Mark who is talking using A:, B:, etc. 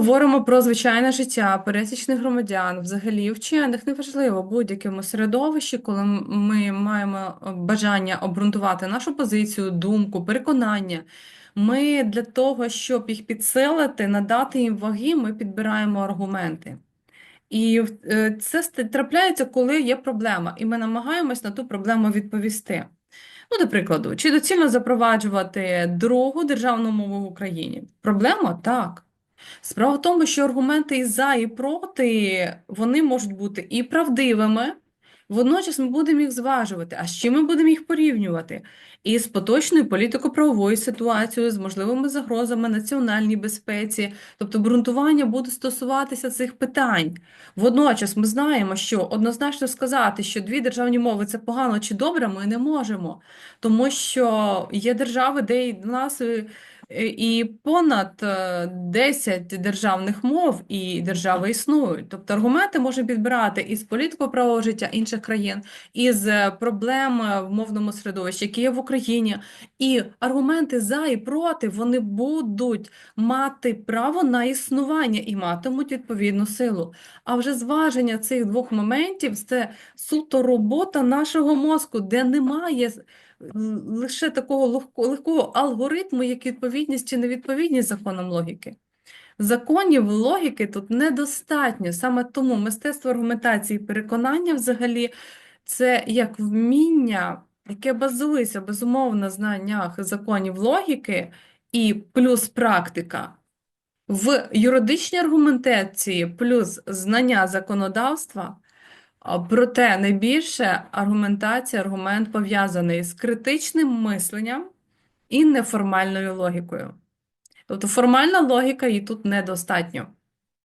A: говоримо про звичайне життя пересічних громадян, взагалі вчених, неважливо, в будь-якому середовищі, коли ми маємо е, бажання обґрунтувати нашу позицію, думку, переконання. Ми для того, щоб їх підсилити, надати їм ваги, ми підбираємо аргументи. І е, це трапляється, коли є проблема, і ми намагаємось на ту проблему відповісти. Ну, до прикладу, чи доцільно запроваджувати другу державну мову в Україні? Проблема? Так. Справа в тому, що аргументи і за, і проти, вони можуть бути і правдивими, водночас ми будемо їх зважувати. А з чим ми будемо їх порівнювати? І з поточною політико-правовою ситуацією, з можливими загрозами національній безпеці, тобто ґрунтування буде стосуватися цих питань. Водночас ми знаємо, що однозначно сказати, що дві державні мови це погано чи добре, ми не можемо, тому що є держави, де і нас е, і понад е, 10 державних мов, і держави існують. Тобто аргументи можна підбирати із політико-правового життя інших країн, із е, проблем е, в мовному середовищі, які є в Україні. І аргументи за і проти вони будуть мати право на існування і матимуть відповідну силу. А вже зваження цих двох моментів це суто робота нашого мозку, де немає лише такого легко- легкого алгоритму, як відповідність чи невідповідність законам логіки. Законів логіки тут недостатньо. Саме тому мистецтво аргументації і переконання взагалі це як вміння, яке базується безумовно на знаннях законів логіки і плюс практика. В юридичній аргументації плюс знання законодавства, проте найбільше аргументація, аргумент пов'язаний з критичним мисленням і неформальною логікою. Тобто формальна логіка її тут недостатньо.